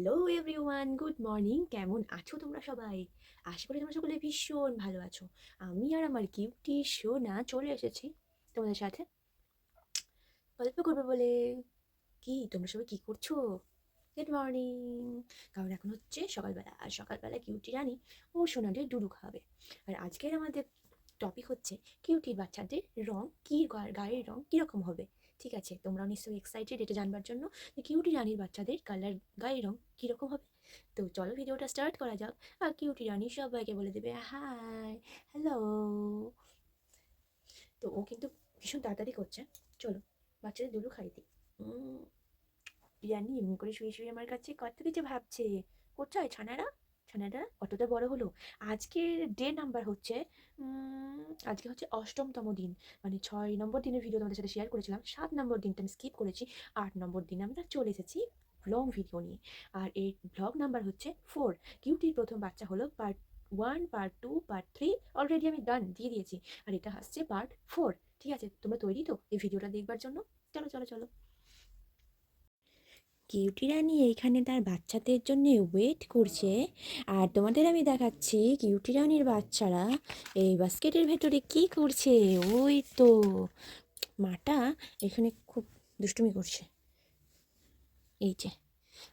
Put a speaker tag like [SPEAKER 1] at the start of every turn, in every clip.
[SPEAKER 1] Hello everyone good morning কেমন আছো তোমরা সবাই? আশা করি তোমরা সকলে ভীষণ ভালো আছো। আমি আর আমার কিউটি শো না চলে এসেছি তোমাদের সাথে। গল্প করবে বলে। কি, তোমরা সবাই কি করছ? গুড মর্নিং কারণ এখন হচ্ছে সকালবেলা। আর সকালবেলা কিউটি রানী ও সোনাদের ডুডু খাওয়াবে। আর আজকের আমাদের টপিক হচ্ছে কিউটির বাচ্চাদের রং কী, গায়ের রং কীরকম হবে? ঠিক আছে, তোমরাও নিশ্চয়ই এক্সাইটেড এটা জানবার জন্য যে কিউটি রানীর বাচ্চাদের কালার গায়ের রং কীরকম হবে। তো চলো ভিডিওটা স্টার্ট করা যাক। আর কিউটি রানী সবাইকে বলে দেবে হাই হ্যালো তো ও কিন্তু ভীষণ তাড়াতাড়ি করছে। চলো, বাচ্চাদের দুলু খাই দিই। রানী এমনি করে শুয়ে শুয়ে আমার কাছে কত কিছু ভাবছে। কোথায় ছানারা? ছানারা কতটা বড় হলো? আজকের ডে নাম্বার হচ্ছে আজকে হচ্ছে অষ্টমতম দিন। মানে ছয় নম্বর দিনের ভিডিও তোমাদের সাথে শেয়ার করেছিলাম। সাত নম্বর দিনটা আমি স্কিপ করেছি। আট নম্বর দিন আমরা চলে এসেছি লং ভিডিও নিয়ে। আর এই ব্লগ নাম্বার হচ্ছে ফোর কিউটির প্রথম বাচ্চা হলো part one part two part three already আমি ডান দিয়ে দিয়েছি। আর এটা আসছে পার্ট ফোর ঠিক আছে? তোমরা তৈরি তো এই ভিডিওটা দেখবার জন্য? চলো চলো চলো। কিউটি রানী এইখানে তার বাচ্চাদের জন্য ওয়েট করছে। আর তোমাদের আমি দেখাচ্ছি কিউটি রানীর বাচ্চারা এই বাস্কেটের ভেতরে কি করছে? ওই তো, মাটা এখানে খুব দুষ্টুমি করছে। এই যে,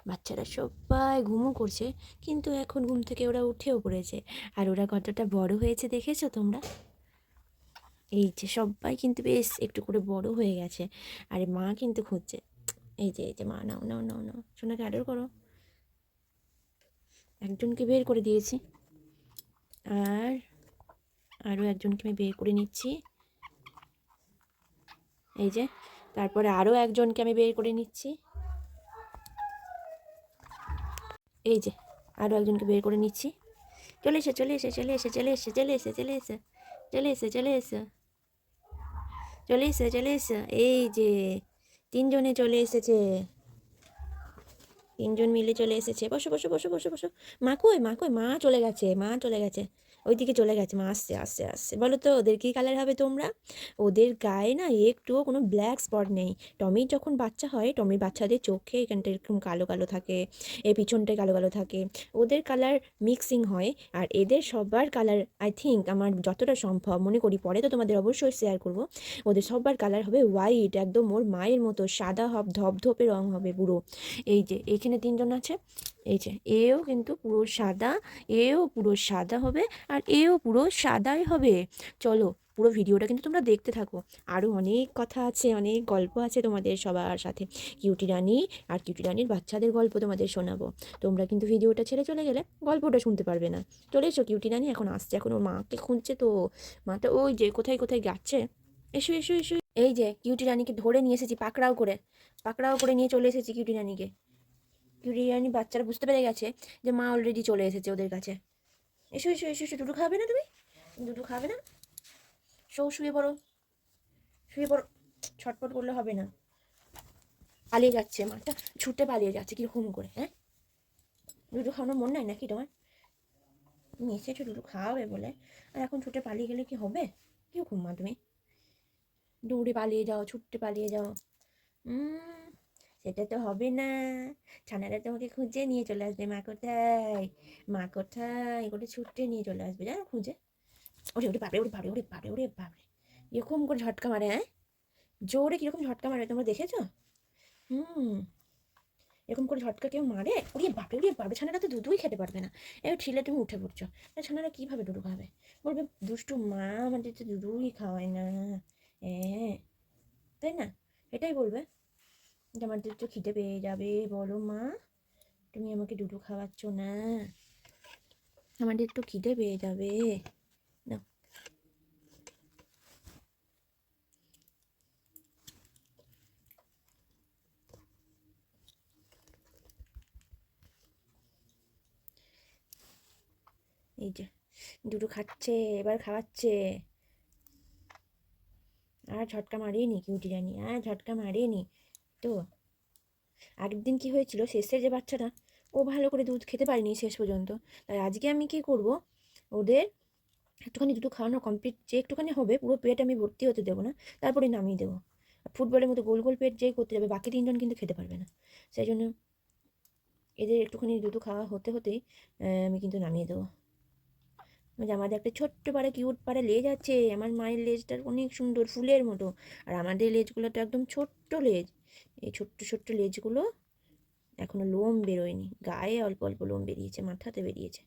[SPEAKER 1] বাচ্চারা সবাই ঘুমও করছে, কিন্তু এখন ঘুম থেকে ওরা উঠেও পড়েছে। আর ওরা কতটা বড় হয়েছে দেখেছ তোমরা? এই যে সবাই কিন্তু বেশ একটু করে বড় হয়ে গেছে। আর মা কিন্তু খুঁজছে। এই যে এই যে, মা, নাও নাও নাও নাও। সোনাকে আদর করো। একজনকে বের করে দিয়েছি। আর আরও একজনকে আমি বের করে নিচ্ছি। এই যে, তারপরে আরও একজনকে আমি বের করে নিচ্ছি। এই যে আরও একজনকে বের করে নিচ্ছি। চলে এসে চলে এসে চলে এসে চলে এসে চলে এসে চলে এসে চলে এসে চলে এসে চলে এসে চলে এসে। এই যে তিনজনে চলে এসেছে। তিনজন মিলে চলে এসেছে। বসো বসো বসো বসো বসো। মা কই? মা কই? মা চলে গেছে, মা চলে গেছে। ওইদিকে চলে গেছে, মা আসছে আসছে আসছে। বলো তো, ওদের কী কালার হবে তোমরা? ওদের গায়ে না একটুও কোনো ব্ল্যাক স্পট নেই। টমির যখন বাচ্চা হয়, টমির বাচ্চাদের চোখে এখানটা এরকম কালো কালো থাকে, এ পিছনটায় কালো কালো থাকে। ওদের কালার মিক্সিং হয়, আর এদের সবার কালার আই থিঙ্ক আমার যতটা সম্ভব মনে করি, পরে তো তোমাদের অবশ্যই শেয়ার করব। ওদের সবার কালার হবে হোয়াইট একদম ওর মায়ের মতো, সাদা হব ধপধপে রং হবে পুরো। এই যে এইখানে তিনজন আছে। এই যে, এও কিন্তু পুরো সাদা, এও পুরো সাদা হবে আর এও পুরো সাদাই হবে। চলো, পুরো ভিডিওটা কিন্তু তোমরা দেখতে থাকো। আরও অনেক কথা আছে, অনেক গল্প আছে তোমাদের সবার সাথে। কিউটি রানী আর কিউটি রানীর বাচ্চাদের গল্প তোমাদের শোনাবো। তোমরা কিন্তু ভিডিওটা ছেড়ে চলে গেলে গল্পটা শুনতে পারবে না। চলে এসো, কিউটি রানী এখন আসছে, এখন ওর মাকে খুঁজছে তো। মাটা ওই যে, কোথায় কোথায় যাচ্ছে? এসো এসো এসো। এই যে, কিউটি রানীকে ধরে নিয়ে এসেছি পাকড়াও করে। পাকড়াও করে নিয়ে চলে এসেছি কিউটি রানীকে। রানী বাচ্চারা বুঝতে পেরে গেছে যে মা অলরেডি চলে এসেছে ওদের কাছে। এসো এসো এসো এসো দুটো খাবে না তুমি? দুটো খাবে না? শো শুয়ে পড়ো। শুয়ে পড়ো। ছটপট করলে হবে না। পালিয়ে যাচ্ছে মাটা ছুটে পালিয়ে যাচ্ছে কীরকম করে হ্যাঁ? দুটো খাওয়ানোর মন নাই নাকি তোমার? তুমি এসেছ দুটো খাওয়াবে বলে। আর এখন ছুটে পালিয়ে গেলে কি হবে? কীরকম মা তুমি? দৌড়ে পালিয়ে যাও ছুটতে পালিয়ে যাও। উম, সেটা তো হবে না। ছানারা তোমাকে খুঁজে নিয়ে চলে আসবে, মা কোথায়? মা কোথায়? করে ছুটতে নিয়ে চলে আসবে, জানো খুঁজে? ওরে ওরে বাপরে ওরে বাপরে ওরে বাপরে ওরে বাপরে। এরকম করে ঝটকা মারে হ্যাঁ জোরে কীরকম ঝটকা মারে তোমরা দেখেছ? হুম। এরকম করে ঝটকা কেউ মারে? ওরে বাপরে ওরে বাপরে, ছানারা তো দুধুই খেতে পারবে না। এবার ঠিলে তুমি উঠে পড়ছো। তা ছানারা কীভাবে দুধু খাবে? বলবে, দুষ্টু, মা আমাদের তো দুধুই খাওয়ায় না। হ্যাঁ তাই না? এটাই বলবে। আমাদের তো খিদে পেয়ে যাবে। বলো মা, তুমি আমাকে দুধু খাওয়াচ্ছ না। আমাদের তো খিদে পেয়ে যাবে। না এই যে দুটো খাচ্ছে, এবার খাওয়াচ্ছে। আর ঝটকা মারিয়ে নি, কিউটি জানি। আর ঝটকা মারিয়ে তো আগের দিন কি হয়েছিল? শেষের যে বাচ্চাটা ও ভালো করে দুধ খেতে পারেনি শেষ পর্যন্ত। তাই আজকে আমি কি করব? ওদের একটুখানি দুটো খাওয়ানো কমপ্লিট যে একটুখানি হবে, পুরো পেট আমি ভর্তি হতে দেবো না তারপরে নামিয়ে দেবো। ফুটবলের মতো গোল গোল পেট যেই করতে যাবে, বাকি তিনজন কিন্তু খেতে পারবে না। সেই জন্য এদের একটুখানি দুধু খাওয়া হতে হতেই আমি কিন্তু নামিয়ে দেবো। আমাদের একটা ছোট্ট পাড়ে কিউট পাড়ে লেজ আছে। আমার মায়ের লেজটা অনেক সুন্দর ফুলের মতো। আর আমাদের লেজগুলো তো একদম ছোট্ট লেজ। এই ছোট্ট ছোট্ট লেজগুলো এখনও লোম বেরোয়নি। গায়ে অল্প অল্প লোম বেরিয়েছে, মাথাতে বেরিয়েছে।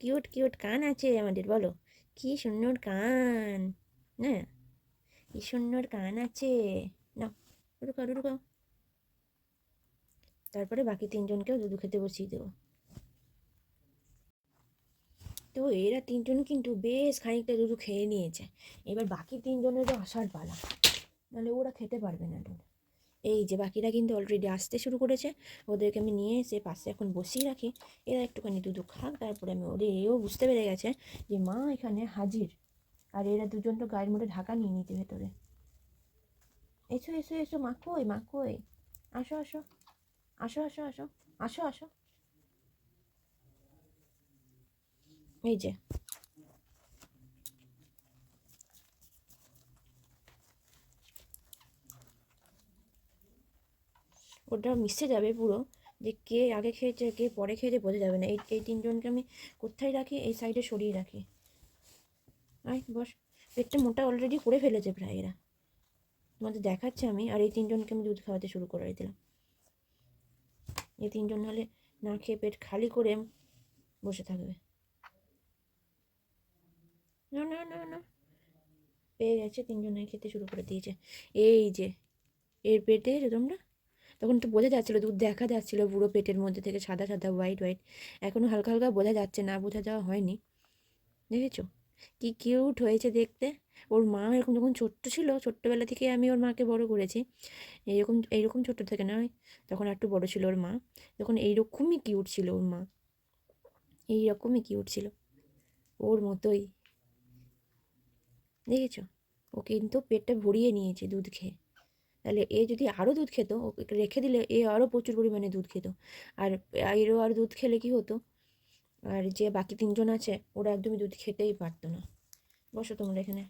[SPEAKER 1] কিউট কিউট কান আছে আমাদের, বলো। কি সুন্দর কান হ্যাঁ কি সুন্দর কান আছে। না রুকাও রুকাও তারপরে বাকি তিনজনকেও দুধু খেতে বসিয়ে দেবো। তো এরা তিনজন কিন্তু বেশ খানিকটা দুধু খেয়ে নিয়েছে। এবার বাকি তিনজনেরও আসার পালা, নাহলে ওরা খেতে পারবে না দুধ। এই যে বাকিরা কিন্তু অলরেডি আসতে শুরু করেছে, ওদেরকে আমি নিয়ে এসে পাশে এখন বসিয়ে রাখি। এরা একটুখানি দুধ খাক, তারপরে আমি ওদের, এও বুঝতে পেরে গেছে যে মা এখানে হাজির। আর এরা দুজন তো গায়ের মধ্যে ঢাকা নিয়ে নিতে ভেতরে। এসো এসো এসো, মা কই মা কই? আসো আসো আসো আসো আসো আসো আসো। এই যে ওটা মিশে যাবে পুরো। যে কে আগে খেয়েছে, কে পরে খেয়েছে বোঝা যাবে না। এই এই তিনজনকে আমি কোথায় রাখি? এই সাইডে সরিয়ে রাখি। আয়, বস। পেটটা মোটা অলরেডি করে ফেলেছে প্রায় এরা। তোমাদের দেখাচ্ছে আমি। আর এই তিনজনকে আমি দুধ খাওয়াতে শুরু করে দিলাম। এই তিনজন হলে না খেয়ে পেট খালি করে বসে থাকবে। না না না না। পেয়ে গেছে তিনজনে খেতে শুরু করে দিয়েছে। এই যে, এর পেটে তোমরা তখন তো বোঝা যাচ্ছিল, দুধ দেখা যাচ্ছিল বুড়ো পেটের মধ্যে থেকে সাদা সাদা হোয়াইট হোয়াইট এখনও হালকা হালকা বোঝা যাচ্ছে না, বোঝা যাওয়া হয়নি। দেখেছ? কি কিউট হয়েছে দেখতে। ওর মা এরকম যখন ছোট্ট ছিল, ছোট্টবেলা থেকে আমি ওর মাকে বড় করেছি। এইরকম এইরকম ছোট্ট থেকে নয়, তখন একটু বড় ছিল ওর মা। তখন এইরকমই কিউট ছিল ওর মা। এইরকমই কিউট ছিল। ওর মতোই। দেখেছ? ও কিন্তু পেটটা ভরিয়ে নিয়েছে দুধ খেয়ে। তাহলে এ যদি আরও দুধ খেত রেখে দিলে এ আরও প্রচুর পরিমাণে দুধ খেত। আর এরও আর দুধ খেলে কি হতো? আর যে বাকি তিনজন আছে, ওরা একদমই দুধ খেতেই পারতো না। বসো তোমরা এখানে।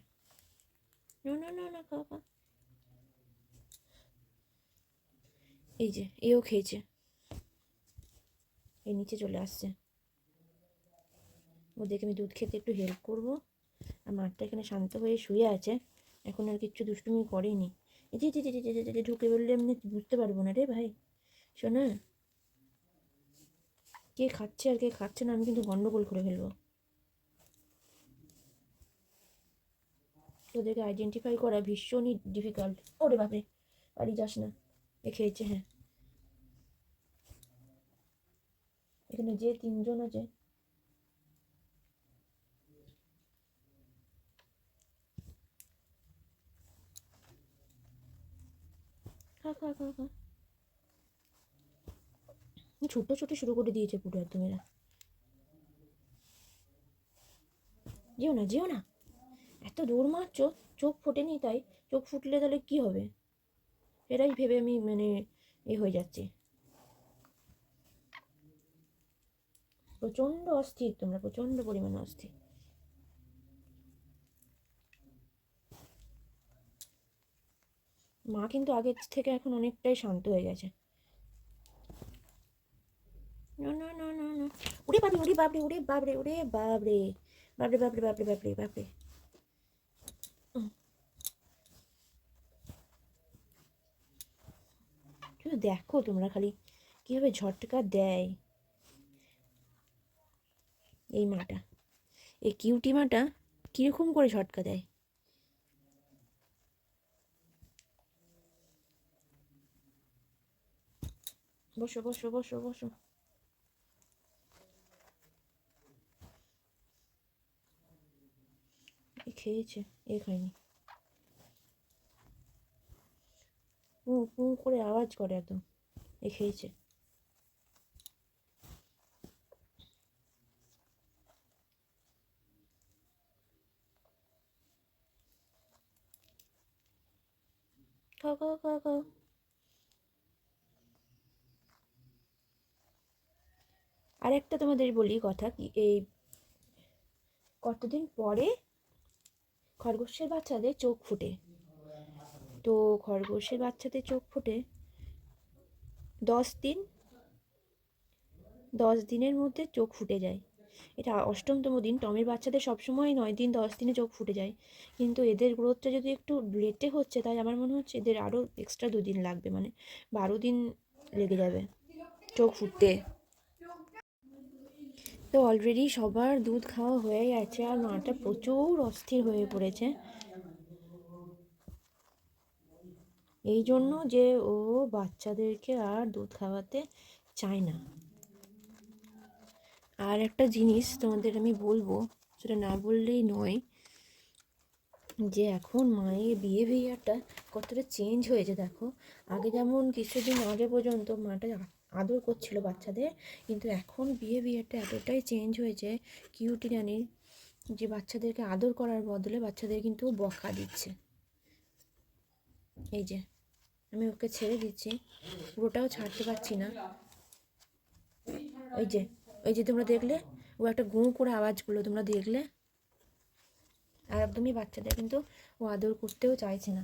[SPEAKER 1] না না না না, খাও খাও। এই যে, এও খেয়েছে। এই নিচে চলে আসছে। ওদেরকে আমি দুধ খেতে একটু হেল্প করব। আর মাঠটা এখানে শান্ত হয়ে শুয়ে আছে। এখন আর কিচ্ছু দুষ্টুমি করেনি। ঢুকে বললে এমনি বুঝতে পারব না রে ভাই। শোনা, কে খাচ্ছে আর কে খাচ্ছে না আমি কিন্তু গন্ডগোল করে ফেলব। ওদেরকে আইডেন্টিফাই করা ভীষণই ডিফিকাল্ট ওরে বাপরে, বাড়ি যাস না। এ খেয়েছে হ্যাঁ। এখানে যে তিনজন আছে খা খা ছোট ছোট শুরু করে দিয়েছে পুরো একদম এরা। যেও না যেও না। এত দৌড় মারছো, চোখ ফোটেনি তাই। চোখ ফুটলে তাহলে কি হবে? এরাই ভেবে আমি মানে এ হয়ে যাচ্ছি। প্রচণ্ড অস্থির তোমরা, প্রচণ্ড পরিমাণে অস্থির। মা কিন্তু আগের থেকে এখন অনেকটাই শান্ত হয়ে গেছে। উড়ে বাবরে উড়ে বাবরে উড়ে বাবরে উড়ে বাবরে বাবরে বাবরে বাবরে বাবরে বাবরে। শুধু দেখো তোমরা খালি কীভাবে ঝটকা দেয়। এই মাটা, এই কিউটি মাটা কীরকম করে ঝটকা দেয়? বসো বসো বসো বসো। খেয়েছে, এ খায়নি। পু করে আওয়াজ করে একদম। এ খেয়েছে। খাও খাও খাও খাও। আর একটা তোমাদের বলি কথা কি, এই কতদিন পরে খরগোশের বাচ্চাদের চোখ ফুটে? তো খরগোশের বাচ্চাদের চোখ ফুটে দশ দিন, দশ দিনের মধ্যে চোখ ফুটে যায়। এটা অষ্টমতম দিন, টমের বাচ্চাদের সবসময় নয় দিন, দশ দিনে চোখ ফুটে যায়। কিন্তু এদের গ্রোথটা যদি একটু লেটে হচ্ছে, তাই আমার মনে হচ্ছে এদের আরও এক্সট্রা দুদিন লাগবে মানে বারো দিন লেগে যাবে চোখ ফুটতে। তো অলরেডি সবার দুধ খাওয়া হয়ে গেছে আর মাটা প্রচুর অস্থির হয়ে পড়েছে। এই জন্য যে ও বাচ্চাদেরকে আর দুধ খাওয়াতে চায় না। আর একটা জিনিস তোমাদের আমি বলব, সেটা না বললেই নয়, যে এখন মায়ের বিহেভিয়ারটা কতটা চেঞ্জ হয়েছে দেখো। আগে যেমন কিছুদিন আগে পর্যন্ত মাটা আদর করছিল বাচ্চাদের। কিন্তু এখন বিহেভিয়ারটা এতটাই চেঞ্জ হয়েছে কিউটি রানির যে বাচ্চাদেরকে আদর করার বদলে বাচ্চাদের কিন্তু বকা দিচ্ছে। এই যে, আমি ওকে ছেড়ে দিচ্ছি, পুরোটাও ছাড়তে পারছি না। ওই যে ওই যে তোমরা দেখলে, ও একটা গুঁ করে আওয়াজগুলো তোমরা দেখলে? আর একদমই বাচ্চাদের কিন্তু ও আদর করতেও চাইছে না।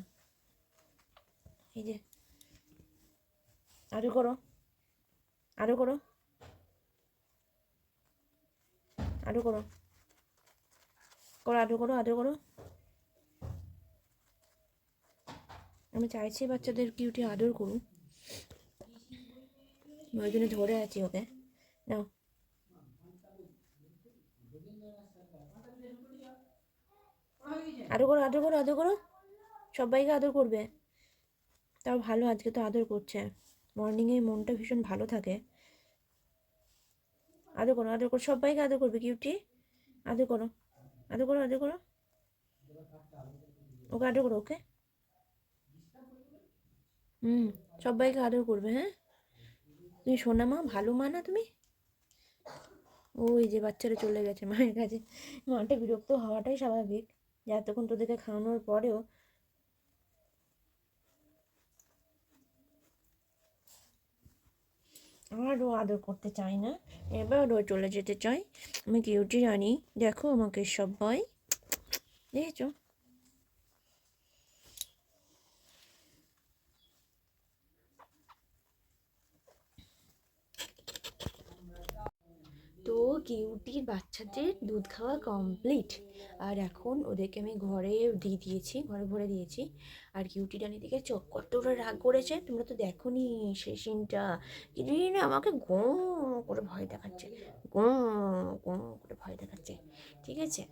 [SPEAKER 1] এই যে আরও করো। আরও করো। আরও করো। করো আদর করো আদর করো। আমি চাইছি বাচ্চাদের কিউটি আদর করুন ওই জন্য ধরে আছি ওকে। নাও। আদর করো আদর করো আদর করো। সবাইকে আদর করবে। তাও ভালো, আজকে তো আদর করছে। মর্নিংয়ে মনটা ভীষণ ভালো থাকে। আদর করো আদর করো, সবাইকে আদর করবে, কিউটি। আদর করো আদর করো আদর করো। ওকে আদর করো, ওকে। হুম, সবাইকে আদর করবে হ্যাঁ? তুমি শোনা মা, ভালো মা না তুমি? ওই যে বাচ্চারা চলে গেছে মায়ের কাছে। মাটা বিরক্ত হওয়াটাই স্বাভাবিক। যে এতক্ষণ তোদেরকে খাওয়ানোর পরেও আর ও আদর করতে চায় না। এবার ও চলে যেতে চাই আমি কিউটি রানি? দেখো আমাকে সবাই দেখেছ? তো কিউটির বাচ্চাদের দুধ খাওয়া কমপ্লিট আর এখন ওদেরকে আমি ঘরে দিয়ে দিয়েছি, ঘরে ভরে দিয়েছি। আর কিউটি ডানি থেকে চোখ কতটা রাগ করেছে। তোমরা তো দেখো নি সেই সিনটা কিউটি আমাকে গো করে ভয় দেখাচ্ছে, গো গো করে ভয় দেখাচ্ছে। ঠিক আছে?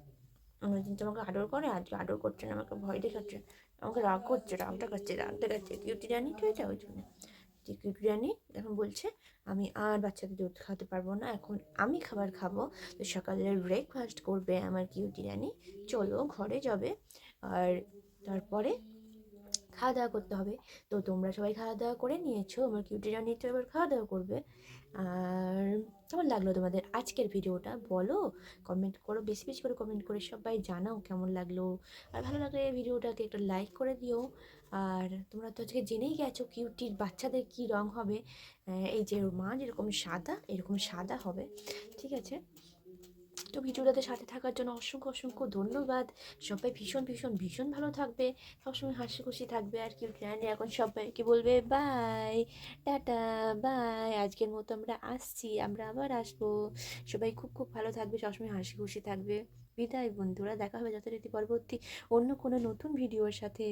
[SPEAKER 1] অন্যদিন তোমাকে আদর করে আজকে আদর করছে না, আমাকে ভয় দেখাচ্ছে। আমাকে রাগ করছে রাগ দেখাচ্ছে রাগ দেখাচ্ছে কিউটি রানি ঠিক আছে? ওই জন্য। যে কিউটি রানি এখন বলছে, আমি আর বাচ্চাদের দুধ খাওয়াতে পারব না, এখন আমি খাবার খাব। তো সকালে ব্রেকফাস্ট করবে আমার কিউটি রানি চলো ঘরে যাবে। আর তারপরে খাওয়া দাওয়া করতে হবে। তো তোমরা সবাই খাওয়া দাওয়া করে নিয়েছো, আমার কিউটি রানি তো এবার খাওয়া দাওয়া করবে। আর কেমন লাগল তোমাদের আজকের ভিডিওটা বলো কমেন্ট করো, বেশি বেশি করে কমেন্ট করে সবাই জানাও কেমন লাগল। আর ভালো লাগলে ভিডিওটাকে একটা লাইক করে দিও। আর তোমরা তো আজকে জেনেই গেছো কিউটির বাচ্চাদের কী রং হবে। এই যে মা যেরকম সাদা, এরকম সাদা হবে। ঠিক আছে? তো ভিডিওটাতে সাথে থাকার জন্য অসংখ্য অসংখ্য ধন্যবাদ। সবাই ভীষণ ভীষণ ভীষণ ভালো থাকবে। সবসময় হাসি খুশি থাকবে। আর কি প্ল্যানে এখন সবাইকে বলবে, বাই, টাটা, বাই। আজকের মতো আমরা আসছি, আমরা আবার আসব। সবাই খুব খুব ভালো থাকবে, সবসময় হাসি খুশি থাকবে। বিদায় বন্ধুরা, দেখা হবে যথারীতি পরবর্তী অন্য কোনো নতুন ভিডিওর সাথে।